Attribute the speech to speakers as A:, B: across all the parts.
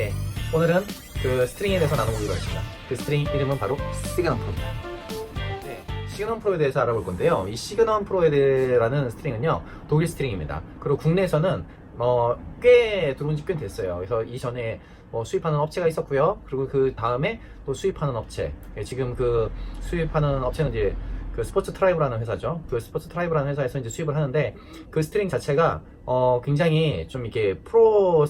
A: 오케이. 오늘은 그 스트링에 대해서 나눠보기로 했습니다. 그 스트링 이름은 바로 시그넘 프로입니다. 네, 시그넘 프로에 대해서 알아볼 건데요. 이 시그넘 프로에라는 스트링은요, 독일 스트링입니다. 그리고 국내에서는 어, 꽤 들어온 지 꽤 됐어요. 그래서 이전에 뭐 수입하는 업체가 있었고요. 그리고 그 다음에 또 수입하는 업체. 예, 지금 그 수입하는 업체는 이제 그 스포츠 트라이브라는 회사죠. 그 스포츠 트라이브라는 회사에서 이제 수입을 하는데 그 스트링 자체가 어, 굉장히 좀 이렇게 프로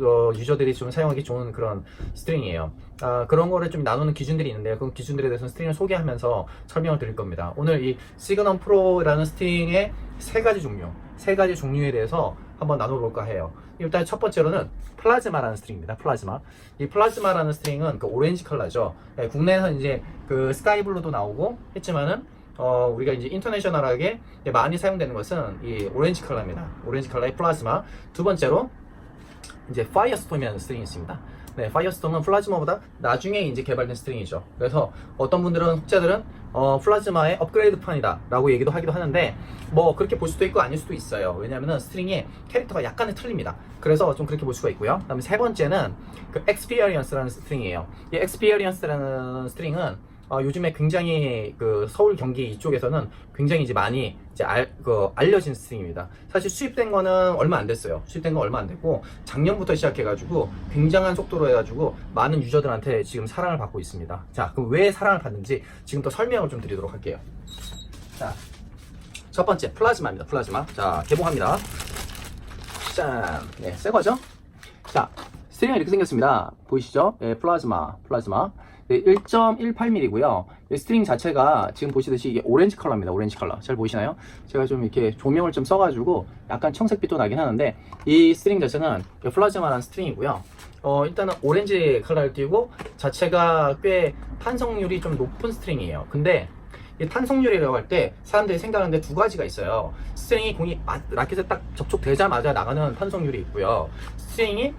A: 어, 유저들이 좀 사용하기 좋은 그런 스트링이에요. 아, 그런 거를 좀 나누는 기준들이 있는데 그 기준들에 대해서는 스트링을 소개하면서 설명을 드릴 겁니다. 오늘 이 시그넘 프로라는 스트링의 세 가지 종류, 세 가지 종류에 대해서 한번 나눠볼까 해요. 일단 첫 번째로는 플라즈마라는 스트링입니다. 플라즈마. 이 플라즈마라는 스트링은 그 오렌지 컬러죠. 예, 국내에서 이제 그 스카이블루도 나오고 했지만은 어, 우리가 이제 인터내셔널하게 많이 사용되는 것은 이 오렌지 컬러입니다. 오렌지 컬러의 플라즈마. 두 번째로 이제 파이어스톰이라는 스트링이 있습니다. 네, 파이어스톰은 플라즈마보다 나중에 이제 개발된 스트링이죠. 그래서 어떤 분들은 혹자들은 어, 플라즈마의 업그레이드판이다 라고 얘기도 하기도 하는데 뭐 그렇게 볼 수도 있고 아닐 수도 있어요. 왜냐면은 스트링의 캐릭터가 약간은 틀립니다. 그래서 좀 그렇게 볼 수가 있고요. 그 다음에 세 번째는 그 experience라는 스트링이에요. 이 experience라는 스트링은 어, 요즘에 굉장히 그 서울 경기 이쪽에서는 굉장히 이제 많이 이제 알, 그 알려진 스트링입니다. 사실 수입된 거는 얼마 안 됐어요. 수입된 건 얼마 안 됐고 작년부터 시작해가지고 굉장한 속도로 해가지고 많은 유저들한테 지금 사랑을 받고 있습니다. 자, 그럼 왜 사랑을 받는지 지금 또 설명을 좀 드리도록 할게요. 자, 첫 번째 플라즈마입니다. 플라즈마. 자, 개봉합니다. 짠, 네, 새 거죠? 자, 스트링이 이렇게 생겼습니다. 보이시죠? 네, 플라즈마, 플라즈마. 네, 1.18mm고요. 스트링 자체가 지금 보시듯이 이게 오렌지 컬러입니다. 오렌지 컬러. 잘 보이시나요? 제가 좀 이렇게 조명을 좀 써가지고 약간 청색빛도 나긴 하는데 이 스트링 자체는 플라즈마라는 스트링이고요. 어, 일단은 오렌지 컬러를 띄고 자체가 꽤 탄성률이 좀 높은 스트링이에요. 근데 이 탄성률이라고 할 때 사람들이 생각하는데 두 가지가 있어요. 스트링이 공이 아- 라켓에 딱 접촉되자마자 나가는 탄성률이 있고요. 스트링이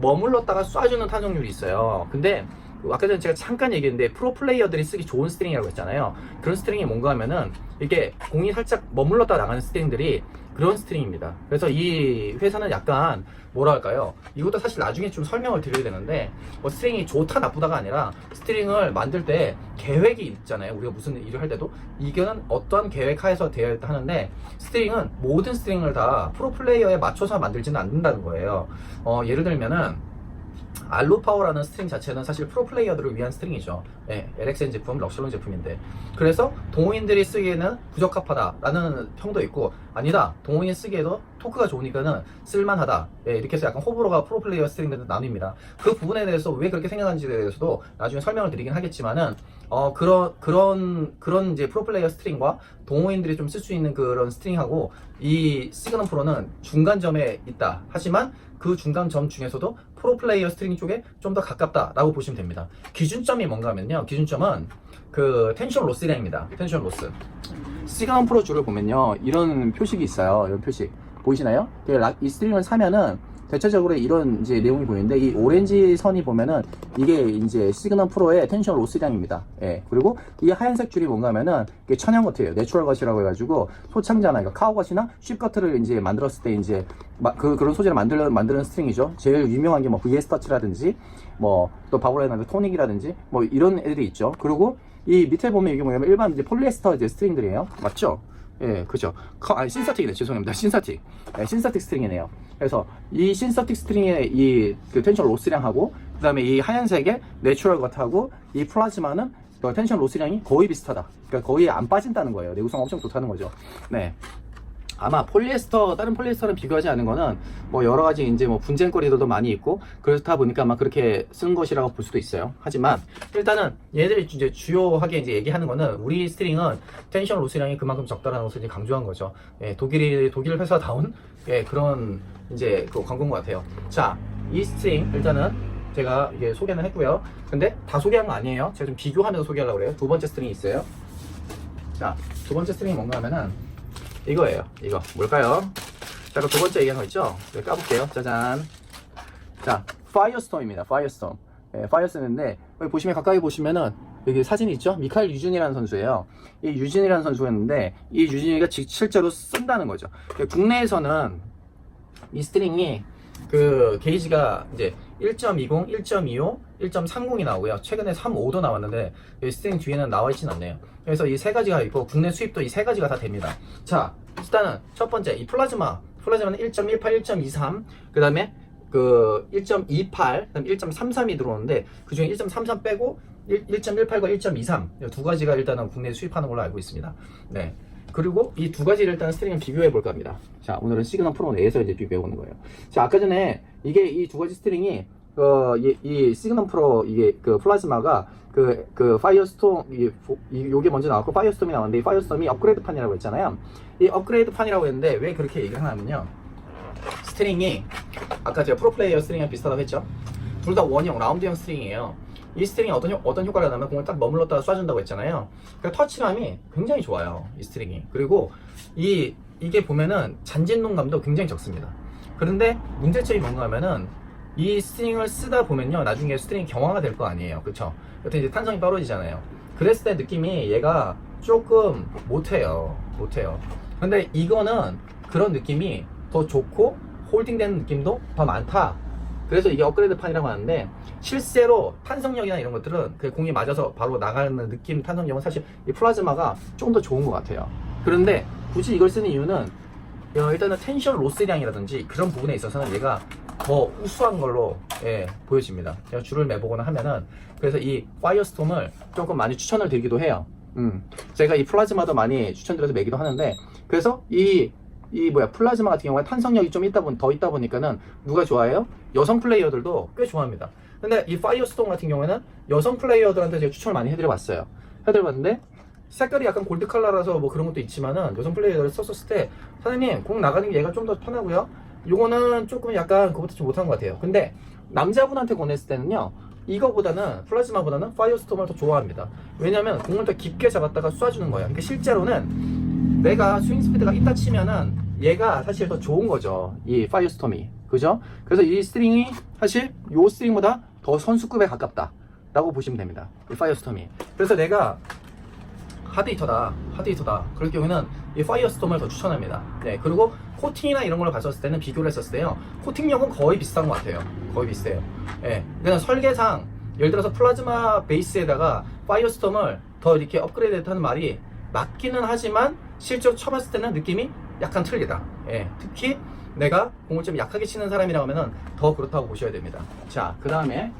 A: 머물렀다가 쏴주는 탄성률이 있어요. 근데 아까 전에 제가 잠깐 얘기했는데 프로 플레이어들이 쓰기 좋은 스트링이라고 했잖아요. 그런 스트링이 뭔가 하면은 이게 공이 살짝 머물렀다 나가는 스트링들이 그런 스트링입니다. 그래서 이 회사는 약간 뭐랄까요? 이것도 사실 나중에 좀 설명을 드려야 되는데 뭐 스트링이 좋다 나쁘다가 아니라 스트링을 만들 때 계획이 있잖아요. 우리가 무슨 일을 할 때도 이거는 어떠한 계획 하에서 되어야 하는데 스트링은 모든 스트링을 다 프로 플레이어에 맞춰서 만들지는 않는다는 거예요. 어, 예를 들면은 알로파워라는 스트링 자체는 사실 프로 플레이어들을 위한 스트링이죠. 예, LXN 제품, 럭셔론 제품인데. 그래서 동호인들이 쓰기에는 부적합하다라는 평도 있고, 아니다. 동호인 쓰기에도 토크가 좋으니까는 쓸만하다. 예, 이렇게 해서 약간 호불호가 프로 플레이어 스트링들은 나뉩니다. 그 부분에 대해서 왜 그렇게 생각하는지에 대해서도 나중에 설명을 드리긴 하겠지만은, 어, 그런, 그런, 그런 이제 프로 플레이어 스트링과 동호인들이 좀 쓸 수 있는 그런 스트링하고 이 시그넘 프로는 중간점에 있다. 하지만 그 중간점 중에서도 프로 플레이어 스트링 쪽에 좀 더 가깝다라고 보시면 됩니다. 기준점이 뭔가 하면요. 기준점은 그 텐션 로스량입니다. 텐션 로스. 시그넘 프로 줄을 보면요. 이런 표식이 있어요. 이런 표식. 보이시나요? 이 스트링을 사면은 대체적으로 이런 이제 내용이 보이는데 이 오렌지 선이 보면은 이게 이제 시그넘 프로의 텐션 로스량입니다. 예. 그리고 이 하얀색 줄이 뭔가 하면은 이게 천연 겉이에요. 내추럴 겉이라고 해가지고 소창자나 그러니까 카우 겉이나 쉽 겉을 이제 만들었을 때 이제 마- 그 그런 소재를 만들는 만드는 스트링이죠. 제일 유명한 게 뭐 VS 터치라든지 뭐 또 바브라이나 토닉이라든지 뭐 이런 애들이 있죠. 그리고 이 밑에 보면 이게 뭐냐면 일반 이제 폴리에스터 이제 스트링들이에요. 맞죠? 예, 그죠. 커, 아, 신서틱이네. 죄송합니다. 신서틱. 예, 신서틱 스트링이네요. 그래서 이 신서틱 스트링의 이 그 텐션 로스량하고 그다음에 이 하얀색의 내추럴 겉하고 이 플라즈마는 그 텐션 로스량이 거의 비슷하다. 그러니까 거의 안 빠진다는 거예요. 내구성 엄청 좋다는 거죠. 네. 아마 폴리에스터 다른 폴리에스터랑 비교하지 않은 거는 뭐 여러 가지 이제 뭐 분쟁거리들도 많이 있고 그렇다 보니까 아마 그렇게 쓴 것이라고 볼 수도 있어요. 하지만 일단은 얘들이 이제 주요하게 이제 얘기하는 거는 우리 스트링은 텐션 로스량이 그만큼 적다라는 것을 이제 강조한 거죠. 예, 독일이 독일 회사다운 예, 그런 이제 그 광고인 것 같아요. 자, 이 스트링 일단은 제가 이게 소개는 했고요. 근데 다 소개한 거 아니에요. 제가 좀 비교하면서 소개하려고 그래요. 두 번째 스트링이 있어요. 자, 두 번째 스트링이 뭔가 하면은 이거예요. 이거 뭘까요? 자, 그럼 두 번째 얘기한 거 있죠? 여기 까볼게요. 짜잔. 자, 파이어스톰입니다. 파이어스톰. 예, 파이어스톰인데 여기 보시면 가까이 보시면은 여기 사진이 있죠? 미카엘 유준이라는 선수예요. 이 유준이라는 선수였는데 이 유준이가 직- 실제로 쓴다는 거죠. 국내에서는 이 스트링이 그 게이지가 이제 1.20, 1.25, 1.30이 나오고요. 최근에 3.5도 나왔는데 이 스트링 뒤에는 나와 있진 않네요. 그래서 이 세 가지가 있고 국내 수입도 이 세 가지가 다 됩니다. 자, 일단은 첫 번째 이 플라즈마. 플라즈마는 1.18, 1.23, 그 다음에 그 1.28, 그다음 1.33이 들어오는데 그 중에 1.33 빼고 1, 1.18과 1.23 두 가지가 일단은 국내에 수입하는 걸로 알고 있습니다. 네. 그리고 이 두 가지를 일단 스트링을 비교해 볼까 합니다. 자, 오늘은 시그널 프로 내에서 이제 비교해 보는 거예요. 자, 아까 전에 이게 이 두 가지 스트링이 어, 이, 이 시그널 프로 이게 그 플라즈마가 그, 그 파이어스톰 이, 이 요게 먼저 나왔고 파이어스톰이 나왔는데 이 파이어스톰이 업그레이드 판이라고 했잖아요. 이 업그레이드 판이라고 했는데 왜 그렇게 얘기를 하냐면요. 스트링이 아까 제가 프로플레이어 스트링이랑 비슷하다고 했죠. 둘 다 원형 라운드형 스트링이에요. 이 스트링이 어떤, 효, 어떤 효과를 하냐면 공을 딱 머물렀다가 쏴준다고 했잖아요. 그 터치감이 굉장히 좋아요. 이 스트링이. 그리고 이, 이게 보면은 잔진동감도 굉장히 적습니다. 그런데 문제점이 뭔가 하면은 이 스트링을 쓰다 보면요. 나중에 스트링이 경화가 될 거 아니에요. 그쵸? 여튼 이제 탄성이 떨어지잖아요. 그랬을 때 느낌이 얘가 조금 못해요. 못해요. 근데 이거는 그런 느낌이 더 좋고 홀딩되는 느낌도 더 많다. 그래서 이게 업그레이드 판이라고 하는데 실제로 탄성력이나 이런 것들은 그 공이 맞아서 바로 나가는 느낌 탄성력은 사실 이 플라즈마가 조금 더 좋은 것 같아요. 그런데 굳이 이걸 쓰는 이유는 어, 일단은 텐션 로스량이라든지 그런 부분에 있어서는 얘가 더 우수한 걸로 예, 보여집니다. 제가 줄을 매보거나 하면은 그래서 이 파이어스톰을 조금 많이 추천을 드리기도 해요. 음, 제가 이 플라즈마도 많이 추천드려서 매기도 하는데 그래서 이 이 뭐야 플라즈마 같은 경우에 탄성력이 좀 있다 보, 더 있다 보니까는 누가 좋아해요? 여성 플레이어들도 꽤 좋아합니다. 근데 이 파이어스톰 같은 경우에는 여성 플레이어들한테 제가 추천을 많이 해드려봤어요. 해드려봤는데 색깔이 약간 골드 컬러라서 뭐 그런 것도 있지만은 여성 플레이어를 썼었을 때 사장님 공 나가는 게 얘가 좀 더 편하고요. 요거는 조금 약간 그것도 좀 못한 것 같아요. 근데 남자분한테 권했을 때는요. 이거보다는 플라즈마보다는 파이어스톰을 더 좋아합니다. 왜냐면 공을 더 깊게 잡았다가 쏴주는 거예요. 그러니까 실제로는 내가 스윙 스피드가 있다 치면은 얘가 사실 더 좋은 거죠. 이 파이어스톰이. 그죠? 그래서 이 스트링이 사실 요 스트링보다 더 선수급에 가깝다. 라고 보시면 됩니다. 이 파이어스톰이. 그래서 내가 하드히터다, 하드히터다. 그럴 경우에는 이 파이어스톰을 더 추천합니다. 네, 그리고 코팅이나 이런 걸로 봤었을 때는 비교를 했었을 때요. 코팅력은 거의 비슷한 것 같아요. 거의 비슷해요. 예, 그냥 설계상 예를 들어서 플라즈마 베이스에다가 파이어스톰을 더 이렇게 업그레이드 했다는 말이 맞기는 하지만 실제로 쳐봤을 때는 느낌이 약간 틀리다. 예, 특히 내가 공을 좀 약하게 치는 사람이라고 하면은 더 그렇다고 보셔야 됩니다. 자, 그 다음에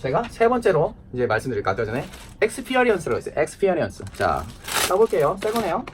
A: 제가 세 번째로 이제 말씀드릴까 아까 전에 엑스피어리언스라고 했어요. 엑스피어리언스. 자, 써볼게요. 새 거네요.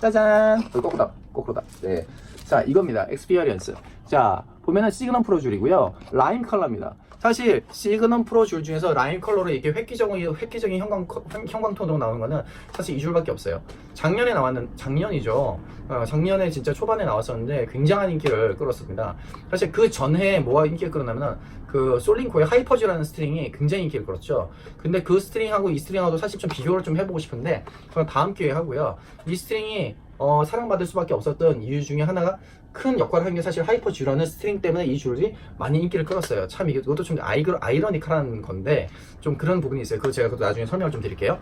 A: 짜잔. 어, 거꾸로다. 거꾸로다. 네. 자, 이겁니다. 엑스피어리언스. 자, 보면은 시그넘 프로 줄이고요. 라인 컬러입니다. 사실 시그넘 프로 줄 중에서 라인 컬러로 이렇게 획기적인 획기적인 형광 형광톤으로 나오는 거는 사실 이 줄밖에 없어요. 작년에 나왔는 작년이죠. 어, 작년에 진짜 초반에 나왔었는데 굉장한 인기를 끌었습니다. 사실 그 전해에 뭐가 인기를 끌었냐면은 그 솔링코의 하이퍼즈라는 스트링이 굉장히 인기를 끌었죠. 근데 그 스트링하고 이 스트링하고 사실 좀 비교를 좀 해보고 싶은데 그건 다음 기회에 하고요. 이 스트링이 어, 사랑받을 수밖에 없었던 이유 중에 하나가 큰 역할을 한 게 사실 하이퍼 G라는 스트링 때문에 이 줄이 많이 인기를 끌었어요. 참 이게 그것도 좀 아이러, 아이러니컬한 건데 좀 그런 부분이 있어요. 그거 제가 나중에 설명을 좀 드릴게요.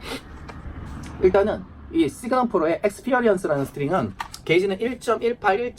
A: 일단은 이 시그널 프로의 엑스피어리언스라는 스트링은 게이지는 1.18, 1.24,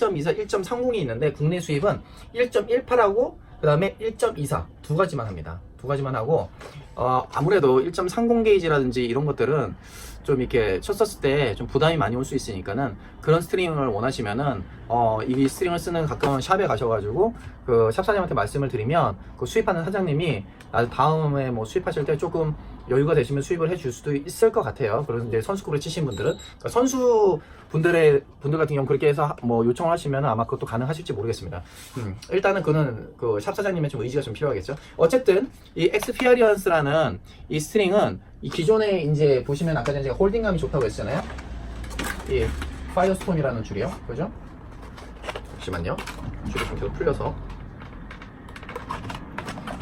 A: 1.30이 있는데 국내 수입은 1.18하고 그 다음에 1.24 두 가지만 합니다. 두 가지만 하고 어, 아무래도 1.30 게이지라든지 이런 것들은 좀 이렇게 쳤었을 때 좀 부담이 많이 올 수 있으니까는 그런 스트링을 원하시면은 어, 이 스트링을 쓰는 가까운 샵에 가셔가지고 그 샵 사장님한테 말씀을 드리면 그 수입하는 사장님이 나 다음에 뭐 수입하실 때 조금 여유가 되시면 수입을 해줄 수도 있을 것 같아요. 이제 선수급으로 치신 분들은 그러니까 선수 분들의 분들 같은 경우 그렇게 해서 뭐 요청을 하시면 아마 그것도 가능하실지 모르겠습니다. 음, 일단은 그는 그 샵 사장님의 좀 의지가 좀 필요하겠죠. 어쨌든 이 엑스피어리언스라는 이 스트링은 이 기존에 이제 보시면 아까 전에 제가 홀딩감이 좋다고 했잖아요. 이 파이어스톰이라는 줄이요. 그죠? 잠시만요. 줄이 좀 계속 풀려서.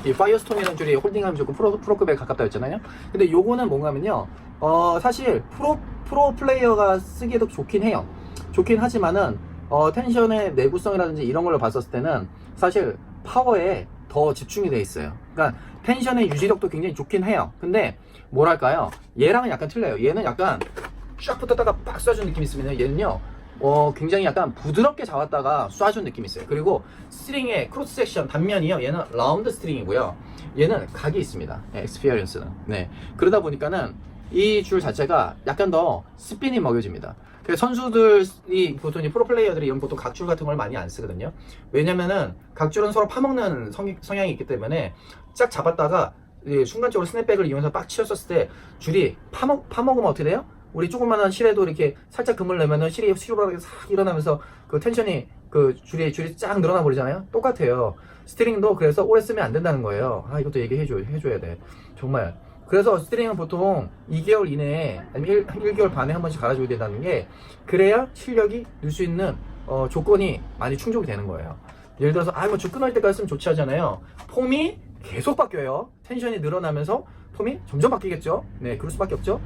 A: 이 파이어스톰이라는 줄이 홀딩감이 좋고 프로, 프로급에 가깝다 했잖아요. 근데 요거는 뭔가 하면요. 어, 사실 프로, 프로 플레이어가 쓰기에도 좋긴 해요. 좋긴 하지만은, 어, 텐션의 내구성이라든지 이런 걸로 봤었을 때는 사실 파워에 더 집중이 돼 있어요. 그러니까 텐션의 유지력도 굉장히 좋긴 해요. 근데 뭐랄까요? 얘랑은 약간 틀려요. 얘는 약간 쫙 붙었다가 빡 쏴준 느낌이 있으면 얘는요. 어, 굉장히 약간 부드럽게 잡았다가 쏴준 느낌이 있어요. 그리고 스트링의 크로스 섹션 단면이요. 얘는 라운드 스트링이고요. 얘는 각이 있습니다. 네, 엑스피리언스는. 네. 그러다 보니까는 이 줄 자체가 약간 더 스핀이 먹여집니다. 그래서 선수들이 보통 이 프로플레이어들이 이런 보통 각줄 같은 걸 많이 안 쓰거든요. 왜냐면은 각줄은 서로 파먹는 성, 성향이 있기 때문에 쫙 잡았다가 이 순간적으로 스냅백을 이용해서 빡 치었었을 때 줄이 파먹, 파먹으면 어떻게 돼요? 우리 조그만한 실에도 이렇게 살짝 금을 내면은 실이 시루바하게 싹 일어나면서 그 텐션이 그 줄이 줄이 쫙 늘어나 버리잖아요. 똑같아요. 스트링도 그래서 오래 쓰면 안 된다는 거예요. 아 이것도 얘기해 줘 해줘야 돼. 정말. 그래서 스트링은 보통 2개월 이내에 아니면 1, 개월 반에 한 번씩 갈아줘야 된다는 게 그래야 실력이 늘 수 있는 어, 조건이 많이 충족이 되는 거예요. 예를 들어서 아뭐 줄 끊을 때까지 쓰면 좋지 하잖아요. 폼이 계속 바뀌어요. 텐션이 늘어나면서 폼이 점점 바뀌겠죠. 네, 그럴 수밖에 없죠.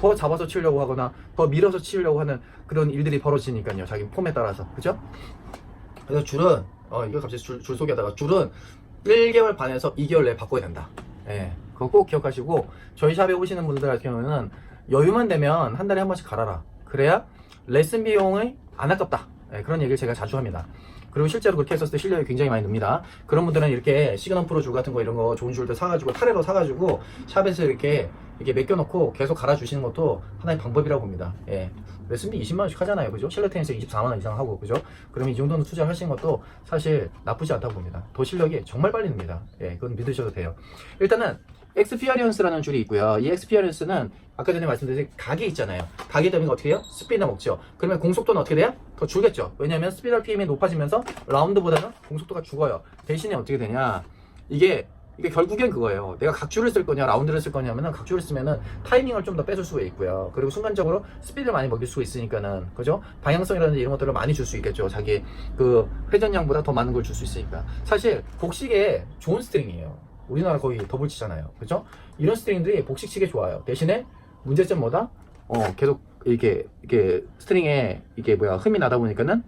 A: 더 잡아서 치려고 하거나 더 밀어서 치려고 하는 그런 일들이 벌어지니까요. 자기 폼에 따라서. 그죠? 그래서 줄은, 어, 이거 갑자기 줄, 줄 소개하다가 줄은 1개월 반에서 2개월 내에 바꿔야 된다. 예. 그거 꼭 기억하시고, 저희 샵에 오시는 분들 같은 경우는 여유만 되면 한 달에 한 번씩 갈아라. 그래야 레슨 비용이 안 아깝다. 예, 그런 얘기를 제가 자주 합니다. 그리고 실제로 그렇게 했었을 때 실력이 굉장히 많이 늡니다. 그런 분들은 이렇게 시그널 프로 줄 같은 거 이런 거 좋은 줄들 사가지고 타레로 사가지고 샵에서 이렇게 이렇게 맡겨놓고 계속 갈아주시는 것도 하나의 방법이라고 봅니다. 예. 레슨비 20만원씩 하잖아요. 그죠? 실내 테니스 24만원 이상 하고, 그죠? 그러면 이 정도는 투자를 하시는 것도 사실 나쁘지 않다고 봅니다. 더 실력이 정말 빨리 늡니다. 예, 그건 믿으셔도 돼요. 일단은, 엑스피어리언스라는 줄이 있고요. 이 엑스피어리언스는 아까 전에 말씀드린 각이 있잖아요. 각이 되면 어떻게 해요? 스피드 먹죠. 그러면 공속도는 어떻게 돼요? 더 줄겠죠. 왜냐하면 스피드 RPM이 높아지면서 라운드보다는 공속도가 죽어요. 대신에 어떻게 되냐? 이게 이게 결국엔 그거예요. 내가 각줄을 쓸 거냐, 라운드를 쓸 거냐면은 각줄을 쓰면은 타이밍을 좀더 뺏을 수가 있고요. 그리고 순간적으로 스피드를 많이 먹일 수가 있으니까는, 그죠? 방향성이라든지 이런 것들을 많이 줄 수 있겠죠. 자기 그 회전량보다 더 많은 걸 줄 수 있으니까. 사실 복식에 좋은 스트링이에요. 우리나라 거의 더블 치잖아요. 그죠? 이런 스트링들이 복식 치기 좋아요. 대신에 문제점 뭐다? 어, 계속 이게, 이게 스트링에 이게 뭐야, 흠이 나다 보니까는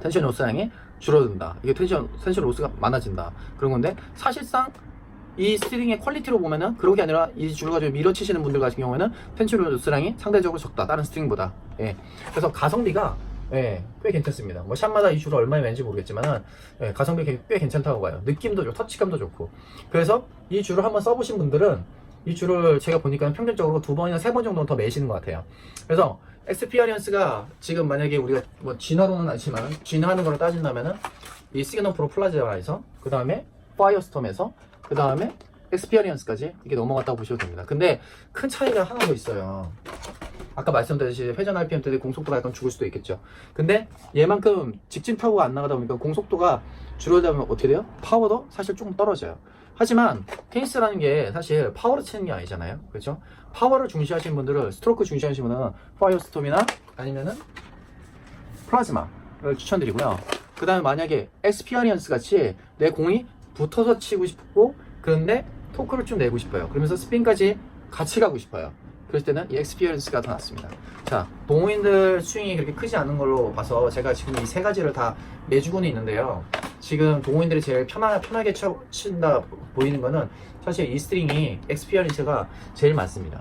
A: 텐션 로스량이 줄어든다. 이게 텐션, 텐션 로스가 많아진다. 그런 건데, 사실상 이 스트링의 퀄리티로 보면은 그런 게 아니라 이 줄을 가지고 밀어치시는 분들 같은 경우에는 텐션 로스량이 상대적으로 적다. 다른 스트링보다. 예. 그래서 가성비가 예, 꽤 괜찮습니다. 뭐 샵마다 이 줄을 얼마에 매는지 모르겠지만은 예, 가성비 꽤, 꽤 괜찮다고 봐요. 느낌도 좋고 터치감도 좋고. 그래서 이 줄을 한번 써보신 분들은 이 줄을 제가 보니까 평균적으로 두 번이나 세 번 정도는 더 매시는 것 같아요. 그래서 엑스피어리언스가 지금 만약에 우리가 뭐 진화로는 아니지만 진화하는 걸로 따진다면은 이 시그널 프로 플라즈마에서 그 다음에 파이어스톰에서 그 다음에 엑스피어리언스까지 이게 넘어갔다고 보셔도 됩니다. 근데 큰 차이가 하나 더 있어요. 아까 말씀드렸듯이 회전 RPM 때문에 공속도가 약간 죽을 수도 있겠죠. 근데 얘만큼 직진 타고가 안 나가다 보니까 공속도가 줄어들면 어떻게 돼요? 파워도 사실 조금 떨어져요. 하지만 테니스라는 게 사실 파워로 치는 게 아니잖아요. 그렇죠? 파워를 중시하시는 분들은 스트로크 중시하시는 분은 파이어스톰이나 아니면은 플라즈마를 추천드리고요. 그 다음에 만약에 엑스피어리언스 같이 내 공이 붙어서 치고 싶고 그런데 토크를 좀 내고 싶어요. 그러면서 스핀까지 같이 가고 싶어요. 그럴 때는 이 엑스피리언스가 더 낫습니다. 자, 동호인들 스윙이 그렇게 크지 않은 걸로 봐서 제가 지금 이 세 가지를 다 내주고는 있는데요. 지금 동호인들이 제일 편하, 편하게 쳐, 친다 보이는 거는 사실 이 스트링이 엑스피리언스가 제일 많습니다.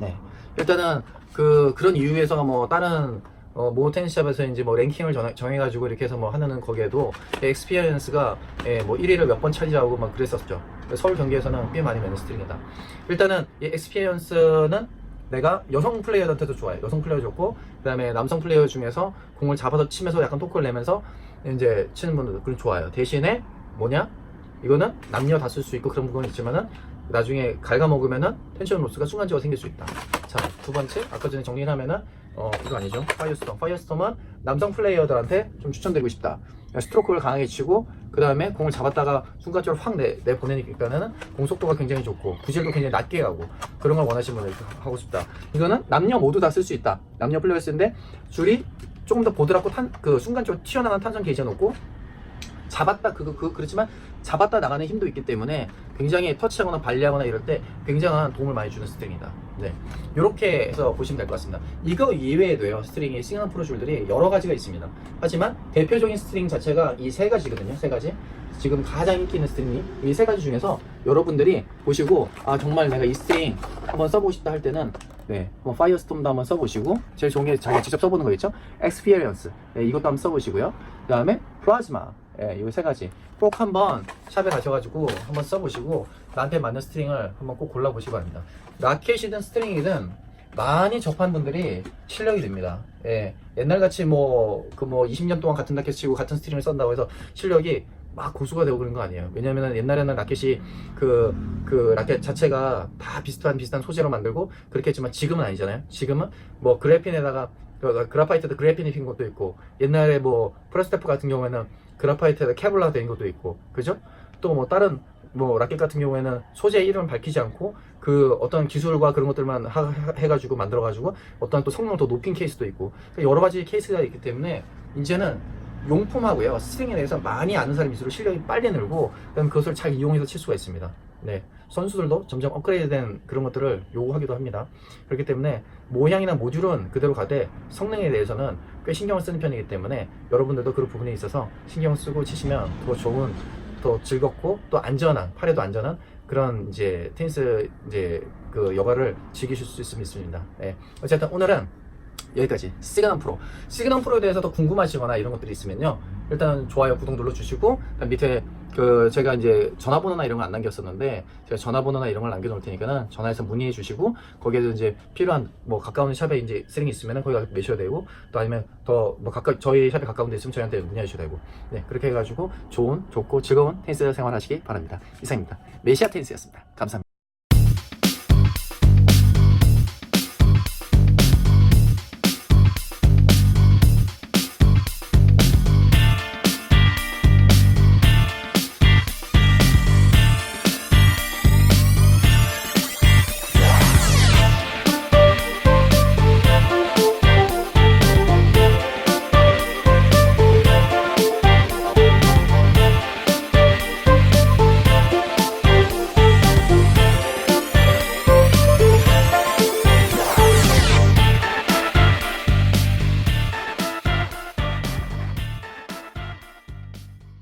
A: 네. 일단은 그 그런 이유에서 뭐 다른 어, 모 테니스샵에서 이제 뭐 랭킹을 정해, 정해 가지고 이렇게 해서 뭐 하는 거기에도 엑스피리언스가 예, 뭐 1위를 몇 번 차지하고 막 그랬었죠. 서울 경기에서는 꽤 많이 매는 스트링이다. 일단은 이 엑스피리언스는 내가 여성 플레이어한테도 좋아요. 여성 플레이어 좋고 그다음에 남성 플레이어 중에서 공을 잡아서 치면서 약간 토크를 내면서 이제 치는 분들도 그런 좋아요. 대신에 뭐냐? 이거는 남녀 다 쓸 수 있고 그런 부분이 있지만은 나중에 갉아먹으면은 텐션 로스가 순간적으로 생길 수 있다. 자, 두 번째, 아까 전에 정리를 하면은, 어, 이거 아니죠. 파이어스톰. 파이어스톰은 남성 플레이어들한테 좀 추천드리고 싶다. 스트로크를 강하게 치고, 그 다음에 공을 잡았다가 순간적으로 확 내, 내 보내니까는 공속도가 굉장히 좋고, 구실도 굉장히 낮게 가고, 그런 걸 원하시는 분들 하고 싶다. 이거는 남녀 모두 다 쓸 수 있다. 남녀 플레이어 쓰는데, 줄이 조금 더 보드랍고 탄, 그 순간적으로 튀어나간 탄성 게이지가 높고, 잡았다 그거 그 그렇지만 잡았다 나가는 힘도 있기 때문에 굉장히 터치하거나 발리하거나 이럴 때 굉장한 도움을 많이 주는 스트링이다. 네, 이렇게 해서 보시면 될 것 같습니다. 이거 이외에도요 스트링이 싱글 프로 줄들이 여러 가지가 있습니다. 하지만 대표적인 스트링 자체가 이 세 가지거든요. 세 가지. 지금 가장 인기 있는 스트링이 이 세 가지 중에서 여러분들이 보시고 아 정말 내가 이 스트링 한번 써보고 싶다 할 때는 네, 한번 파이어스톰도 한번 써보시고 제일 좋은 게 자기가 직접 써보는 거 있죠? experience 네, 이것도 한번 써보시고요. 그 다음에 플라즈마 예, 이세 가지 꼭 한번 샵에 가셔가지고 한번 써보시고 나한테 맞는 스트링을 한번 꼭 골라보시기 바랍니다. 라켓이든 스트링이든 많이 접한 분들이 실력이 됩니다. 예, 옛날같이 뭐 그 뭐 20년 동안 같은 라켓 치고 같은 스트링을 쓴다고 해서 실력이 막 고수가 되고 그런 거 아니에요. 왜냐면은 옛날에는 라켓이 그, 그 라켓 자체가 다 비슷한 비슷한 소재로 만들고 그렇게 했지만 지금은 아니잖아요. 지금은 뭐 그래핀에다가 그 그라파이트도 그래핀이 핀 것도 있고 옛날에 뭐 프레스테프 같은 경우에는 그라파이트에다 케블라가 된 것도 있고 그죠? 또 뭐 다른 뭐 라켓 같은 경우에는 소재 이름을 밝히지 않고 그 어떤 기술과 그런 것들만 하- 하- 해가지고 만들어가지고 어떤 또 성능을 더 높인 케이스도 있고 그러니까 여러 가지 케이스가 있기 때문에 이제는 용품하고요 스트링에 대해서 많이 아는 사람일수록 실력이 빨리 늘고 그다음 그것을 잘 이용해서 칠 수가 있습니다. 네 선수들도 점점 업그레이드된 그런 것들을 요구하기도 합니다. 그렇기 때문에 모양이나 모듈은 그대로 가되 성능에 대해서는 꽤 신경을 쓰는 편이기 때문에 여러분들도 그런 부분에 있어서 신경을 쓰고 치시면 더 좋은 더 즐겁고 또 안전한 팔에도 안전한 그런 이제 테니스 이제 그 여가를 즐기실 수 있습니다. 네. 어쨌든 오늘은 여기까지 시그널 프로 시그널 프로에 대해서 더 궁금하시거나 이런 것들이 있으면요 일단 좋아요 구독 눌러주시고 밑에 그 제가 이제 전화번호나 이런 걸안 남겼었는데 제가 전화번호나 이런 걸 남겨놓을 테니까는 전화해서 문의해 주시고 거기에서 이제 필요한 뭐 가까운 샵에 이제 스링이 있으면은 거기 가서 매셔도 되고 또 아니면 더 뭐 가까 저희 샵에 가까운 데 있으면 저희한테 문의해 주셔도 되고. 네 그렇게 해가지고 좋은 좋고 즐거운 테니스 생활 하시기 바랍니다. 이상입니다. 메시아 테니스였습니다. 감사합니다.